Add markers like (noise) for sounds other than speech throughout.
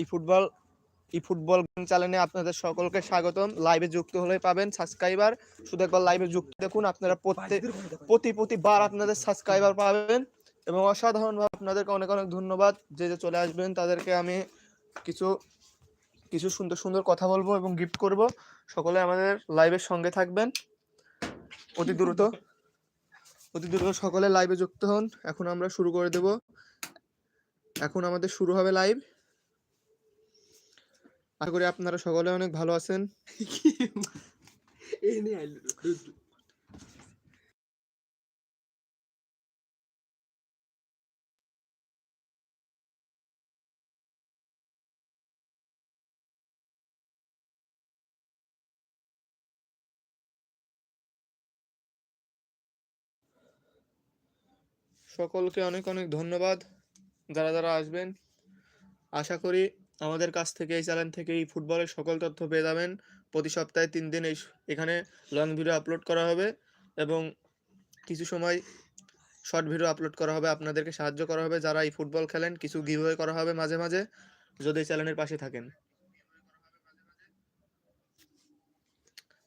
ই football e football চ্যানেলে আপনাদের সকলকে স্বাগতম। লাইভে যুক্ত হলে পাবেন সাবস্ক্রাইবার শুধু একবার লাইভে যুক্ত দেখুন আপনারা প্রত্যেক প্রতি প্রতিবার আপনাদের সাবস্ক্রাইবার পাবেন। এবং অসাধারণভাবে আপনাদেরকে অনেক অনেক ধন্যবাদ। যে যে চলে আসবেন তাদেরকে আমি কিছু কিছু সুন্দর সুন্দর কথা বলব এবং গিফট করব। সকলে আমাদের লাইভের সঙ্গে থাকবেন। অতি দ্রুত। অতি দ্রুত সকলে লাইভে যুক্ত হন। এখন আমরা শুরু করে দেব। এখন আমাদের শুরু হবে লাইভ আশা করি আপনারা সকলে অনেক ভালো আছেন। (laughs) সকলকে অনেক অনেক ধন্যবাদ। যারা যারা আসবেন আশা করি আমাদের কাছ থেকে এই চ্যানেল থেকে এই ফুটবলের সকল তথ্য পেয়ে যাবেন। প্রতি সপ্তাহে তিন দিন এই এখানে লং ভিডিও আপলোড করা হবে এবং কিছু সময় শর্ট ভিডিও আপলোড করা হবে। আপনাদেরকে সাহায্য করা হবে। যারা এই ফুটবল খেলেন, কিছু গিভওয়ে করা হবে মাঝে মাঝে। যদি চ্যানেলের পাশে থাকেন।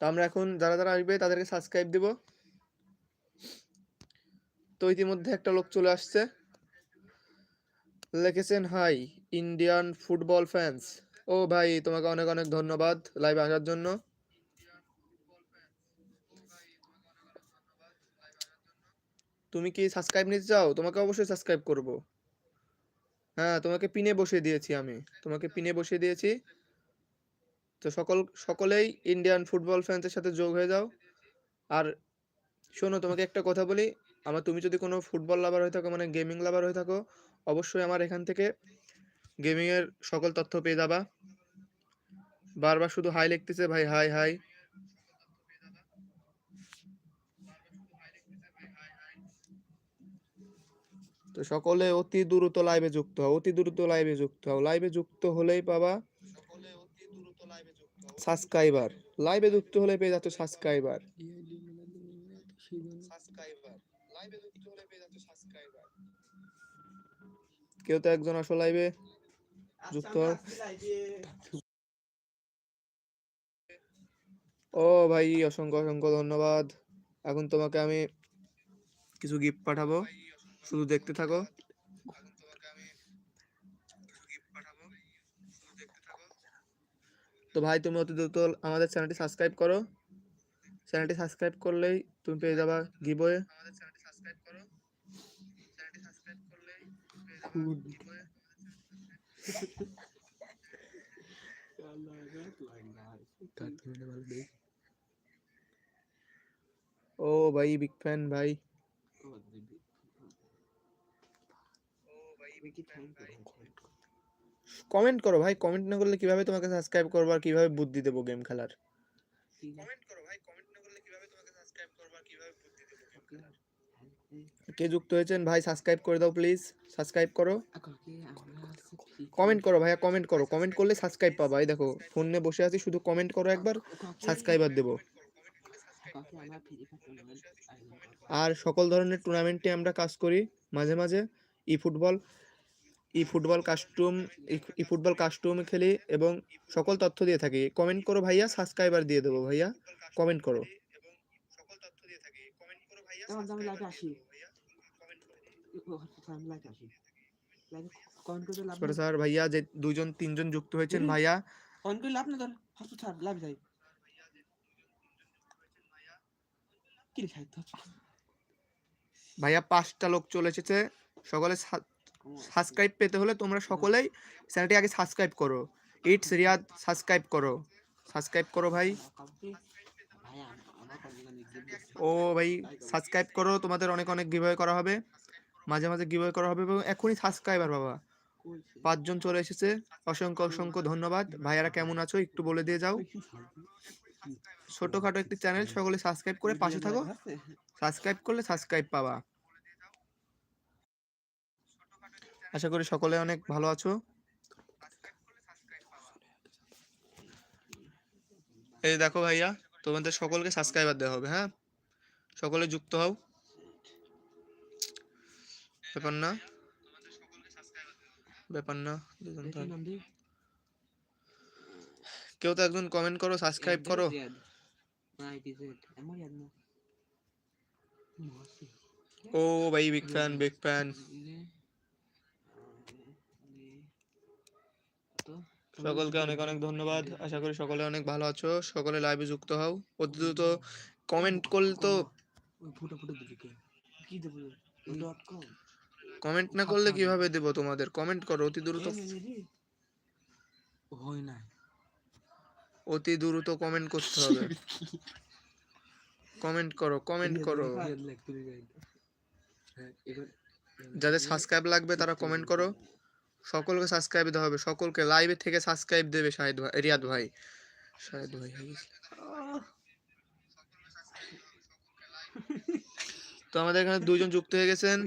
তো আমরা এখন যারা যারা আসবে তাদেরকে সাবস্ক্রাইব দিব। তো ইতিমধ্যে একটা লোক চলে আসছে। লিখেছেন, হাই, ইন্ডিয়ান ফুটবল ফ্যান্স। ও ভাই, তোমাকে অনেক অনেক ধন্যবাদ লাইভে আসার জন্য। তুমি কি সাবস্ক্রাইব নিতে চাও? তোমাকে অবশ্যই সাবস্ক্রাইব করব। হ্যাঁ তোমাকে পিনে বসিয়ে দিয়েছি আমি। তোমাকে পিনে বসিয়ে দিয়েছি। তো সকল, সকলেই ইন্ডিয়ান ফুটবল ফ্যান্সের সাথে যোগ হয়ে যাও। আর শোনো, তোমাকে একটা কথা বলি। আমার, তুমি যদি কোনো ফুটবল লাভার হয়ে থাকো মানে গেমিং লাভার হয়ে থাকো অবশ্যই আমার এখান থেকে গেমিং এর সকল তথ্য পেয়ে যাবা। বারবার শুধু হাই লিখতেছে ভাই হাই হাই তো সকলে অতি দ্রুত লাইভে যুক্ত হও অতি দ্রুত লাইভে যুক্ত হও। লাইভে যুক্ত হলেই পাবা সাবস্ক্রাইবার লাইভে যুক্ত হলে পেয়ে যাচ্ছ সাবস্ক্রাইবার সাবস্ক্রাইবার লাইভে যুক্ত হলে পেয়ে যাচ্ছ সাবস্ক্রাইবার কেউ তো একজন আসো লাইভে যুক্ত। ও ভাই অসংখ্য অসংখ্য ধন্যবাদ। এখন তোমাকে আমি কিছু গিফট পাঠাবো। শুধু দেখতে থাকো। তো ভাই তুমি অতি দ্রুত আমাদের চ্যানেলটি সাবস্ক্রাইব করো। চ্যানেলটি সাবস্ক্রাইব করলেই তুমি পেয়ে যাবা গিভওয়ে ও ভাই বিগ ফ্যান ভাই। কমেন্ট করো ভাই কমেন্ট না করলে কীভাবে তোমাকে সাবস্ক্রাইব করব আর কীভাবে বুদ্ধি দেবো গেম খেলার? কমেন্ট করো ভাই কমেন্ট না করলে কীভাবে তোমাকে সাবস্ক্রাইব করব আর কীভাবে বুদ্ধি দেবো গেম খেলার কে যুক্ত হয়েছেন? ভাই সাবস্ক্রাইব করে দাও প্লিজ সাবস্ক্রাইব করো। কমেন্ট করো? ভাইয়া কমেন্ট করো। কমেন্ট করলে সাবস্ক্রাইব পাবা। এই দেখো ফোনে বসে আছি শুধু কমেন্ট করো একবার সাবস্ক্রাইবার দেবো। আর সকল ধরনের টুর্নামেন্টে আমরা কাজ করি মাঝে মাঝে। E football e football custom e football custom খেলি এবং সকল তথ্য দিয়ে থাকি। কমেন্ট করো ভাইয়া সাবস্ক্রাইবার দিয়ে দেবো ভাইয়া। কমেন্ট করো। সরে স্যার ভাইয়া যে দুইজন তিনজন যুক্ত হয়েছেন। ভাইয়া। ফোন করলে আপনি ধর হসপিটাল লাভ যাই কি খাইতে ভাইয়া পাঁচটা লোক চলে এসেছে। সকলে সাবস্ক্রাইব পেতে হলে তোমরা সকলেই চ্যানেলটি আগে সাবস্ক্রাইব করো। ইটস রিয়াদ সাবস্ক্রাইব করো। সাবস্ক্রাইব করো ভাই। ও ভাই সাবস্ক্রাইব করো তোমাদের অনেক অনেক গিভওয়ে করা হবে। মাঝে মাঝে গিভওয়ে করা হবে এবং এখনই সাবস্ক্রাইবার বাবা। পাঁচজন চলে এসেছে। অসংখ্য অসংখ্য ধন্যবাদ। ভাইয়ারা কেমন আছো একটু বলে দিয়ে যাও। ছোটখাটো একটি চ্যানেল সকলে সাবস্ক্রাইব করে পাশে থাকো। সাবস্ক্রাইব করলে সাবস্ক্রাইব পাবা। আশা করি সকলে অনেক ভালো আছো। এই দেখো ভাইয়া তোমাদের সকলকে সাবস্ক্রাইবার দেওয়া হবে হ্যাঁ? সকলে যুক্ত হও। ব্যাপার না। ব্যাপার না দুজন কেউ তো একজন কমেন্ট করো সাবস্ক্রাইব করো। ও ভাই বিগ ফ্যান বিগ ফ্যান সকলকে অনেক অনেক ধন্যবাদ। আশা করি সকলে অনেক ভালো আছো। সকলে লাইভে যুক্ত হও। অতি দ্রুত কমেন্ট করলে তো ফুটো ফুটো কি? দেবো? ডট কম কমেন্ট না করলে কীভাবে দেব তোমাদের? কমেন্ট করো অতি দ্রুত। হয় না অতি দ্রুত কমেন্ট করতে হবে। (laughs) কমেন্ট করো কমেন্ট করো। যাদের সাবস্ক্রাইব লাগবে তারা কমেন্ট করো। সকলকে সাবস্ক্রাইব দিতে হবে। সকলকে লাইভে থেকে সাবস্ক্রাইব দেবে শাহিদ ভাই রিয়াদ ভাই। শাহিদ ভাই তো আমাদের এখানে দুইজন যুক্ত হয়ে গেছেন।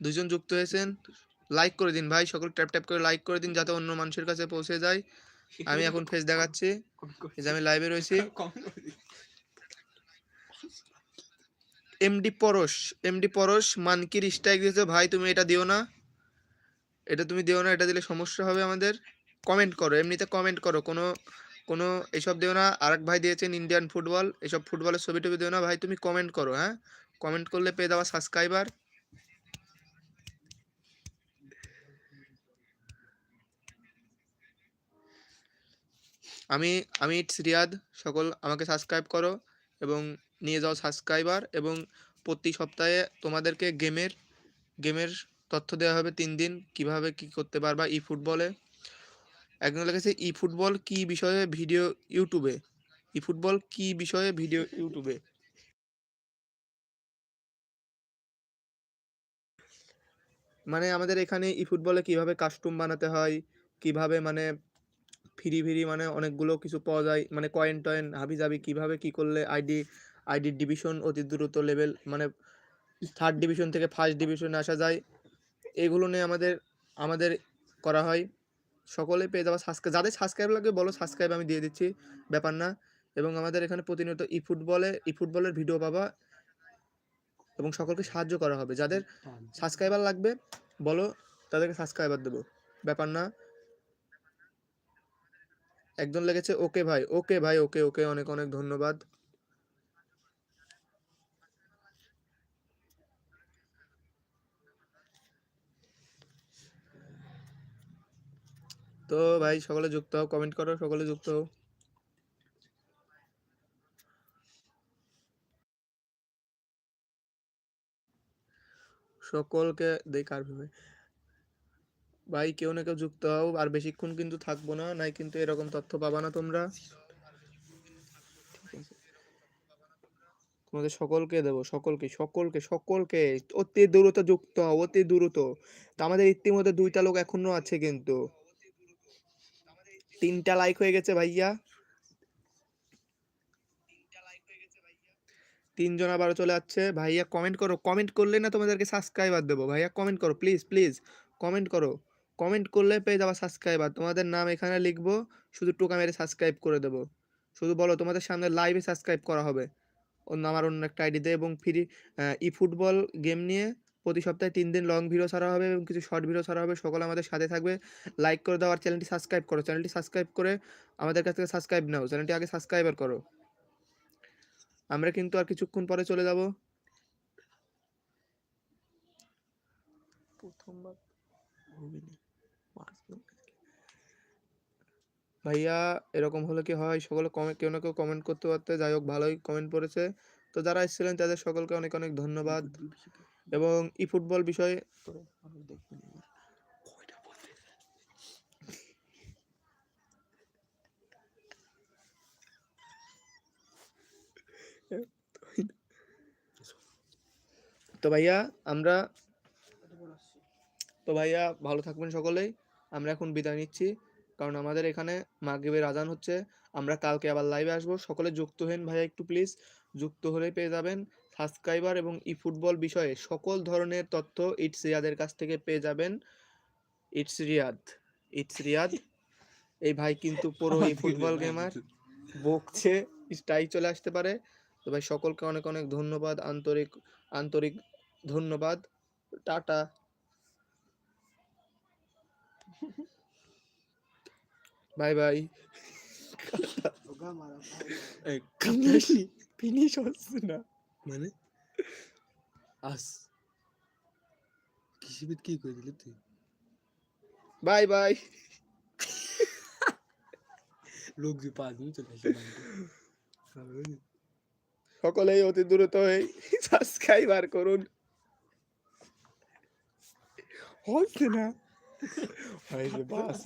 দুইজন যুক্ত হয়েছেন লাইক করে দিন ভাই, সকল ট্যাপ ট্যাপ করে লাইক করে দিন যাতে অন্য মানুষের কাছে পৌঁছে যায়। আমি এখন ফেস দেখাচ্ছি যে আমি লাইভে রয়েছি। এমডি পরশ এমডি পরশ, মানকির স্ট্রাইক দিয়েছে, ভাই তুমি এটা দিও না। এটা তুমি দিও না, এটা দিলে সমস্যা হবে আমাদের। কমেন্ট করো, এমনিতে কমেন্ট করো, কোনো কোনো এইসব দিও না। আরেক ভাই দিয়েছেন ইন্ডিয়ান ফুটবল এসব ফুটবলের ছবি টবি দিও না। ভাই তুমি কমেন্ট করো হ্যাঁ? কমেন্ট করলে পেয়ে যাওয়া সাবস্ক্রাইবার আমি আমি ইটস রিয়াদ। সকল আমাকে সাবস্ক্রাইব করো এবং নিয়ে যাও সাবস্ক্রাইবার এবং প্রতি সপ্তাহে তোমাদেরকে গেমের গেমের তথ্য দেওয়া হবে তিন দিন, কীভাবে কি করতে পারবা ই ফুটবলে একজন লিখেছে ই ফুটবল কি বিষয়ে ভিডিও ইউটিউবে ই ফুটবল কি বিষয়ে ভিডিও ইউটিউবে মানে আমাদের এখানে ই ফুটবলে কীভাবে কাস্টম বানাতে হয়, কীভাবে মানে ফ্রি ফ্রি মানে অনেকগুলো কিছু পাওয়া যায়। মানে কয়েন টয়েন হাবি জাবি কীভাবে কি করলে আইডি আইডি ডিভিশন অতি দ্রুত লেভেল মানে থার্ড ডিভিশন থেকে ফার্স্ট ডিভিশনে আসা যায়। এগুলো নিয়ে আমাদের আমাদের করা হয়। সকলে পেয়ে যাওয়া সাবস্ক্রাইব যাদের সাবস্ক্রাইব লাগবে বলো সাবস্ক্রাইব আমি দিয়ে দিচ্ছি ব্যাপার না। এবং আমাদের এখানে প্রতিনিয়ত ই ফুটবলে ই ফুটবলের ভিডিও পাবা। এবং সকলকে সাহায্য করা হবে। যাদের সাবস্ক্রাইবার লাগবে বলো তাদেরকে সাবস্ক্রাইবার দেবো। ব্যাপার না। একজন লেগেছে, ওকে ভাই ওকে ভাই, ওকে ওকে অনেক অনেক ধন্যবাদ। তো ভাই, সকলে যুক্ত হও কমেন্ট করো, সকলে যুক্ত হও। সকলকে দেখ আর ভাবে ভাই কেউ না কেউ যুক্ত হও, আর বেশিক্ষণ কিন্তু থাকব না, নাই কিন্তু এরকম তথ্য পাবা না তোমরা। তোমাদের সকলকে দেবো, সকলকে সকলকে সকলকে, অতি দ্রুত যুক্ত হও, অতি দ্রুত। তা আমাদের ইতিমধ্যে দুইটা লোক এখনও আছে কিন্তু। তিনটা লাইক হয়ে গেছে ভাইয়া। তিনজন আবার চলে যাচ্ছে। ভাইয়া কমেন্ট করো কমেন্ট করলে না তোমাদেরকে সাবস্ক্রাইবার দেবো। ভাইয়া কমেন্ট করো প্লিজ প্লিজ কমেন্ট করো। কমেন্ট করলে পেয়ে যাবা সাবস্ক্রাইবার তোমাদের নাম এখানে লিখব শুধু টোকা মেরে সাবস্ক্রাইব করে দেবো। শুধু বলো তোমাদের সামনে লাইভে সাবস্ক্রাইব করা হবে। অন্য আমার অন্য একটা আইডিতে এবং ফ্রি ই ফুটবল গেম নিয়ে প্রতি সপ্তাহে তিন দিন লং ভিডিও ছাড়া হবে এবং কিছু শর্ট ভিডিও ছাড়া হবে। সকলে আমাদের সাথে থাকবে। লাইক করে দাও আর চ্যানেলটি সাবস্ক্রাইব করো। চ্যানেলটি সাবস্ক্রাইব করে আমাদের কাছ থেকে সাবস্ক্রাইব নাও। চ্যানেলটি আগে সাবস্ক্রাইবার করো। আমরা কিন্তু আর কিছুক্ষণ পরে চলে যাব। প্রথমবার। ভাইয়া, এরকম হলে কি হয়? সকলে কেউ না কেউ কমেন্ট করতে পারতে। যাই হোক, ভালোই কমেন্ট পড়েছে। তো যারা এসেছিলেন, তাদের সকলকে অনেক অনেক ধন্যবাদ। এবং ই ফুটবল বিষয়ে তো ভাইয়া, আমরা, তো ভাইয়া, ভালো থাকবেন সকলেই। আমরা এখন বিদায় নিচ্ছি। কারণ আমাদের এখানে মাগরিবের আজান হচ্ছে। আমরা কালকে আবার লাইভে আসব। সকলে যুক্ত হেন ভাইয়া একটু প্লিজ যুক্ত হলে পেয়ে যাবেন সাবস্ক্রাইবার এবং ই ফুটবল বিষয়ে সকল ধরনের তথ্য ইটস রিয়াদের কাছ থেকে পেয়ে যাবেন। ইটস রিয়াদ ইটস রিয়াদ এই ভাই কিন্তু পুরো এই ফুটবল গেমার বকছে। স্টাই চলে আসতে পারে। তো ভাই সকলকে অনেক অনেক ধন্যবাদ। আন্তরিক আন্তরিক ধন্যবাদ। টাটা। Bye bye. ফিনিশ হচ্ছে না। মানে? আস। কৃষিবিদ কি করে দিলি তুই? Bye bye. লোক যে পাঁচ মিনিট চলে আসে বাড়িতে। সকলেই অতি দ্রুত সাবস্ক্রাইবার করুন। হচ্ছে না। হয়েছে বাস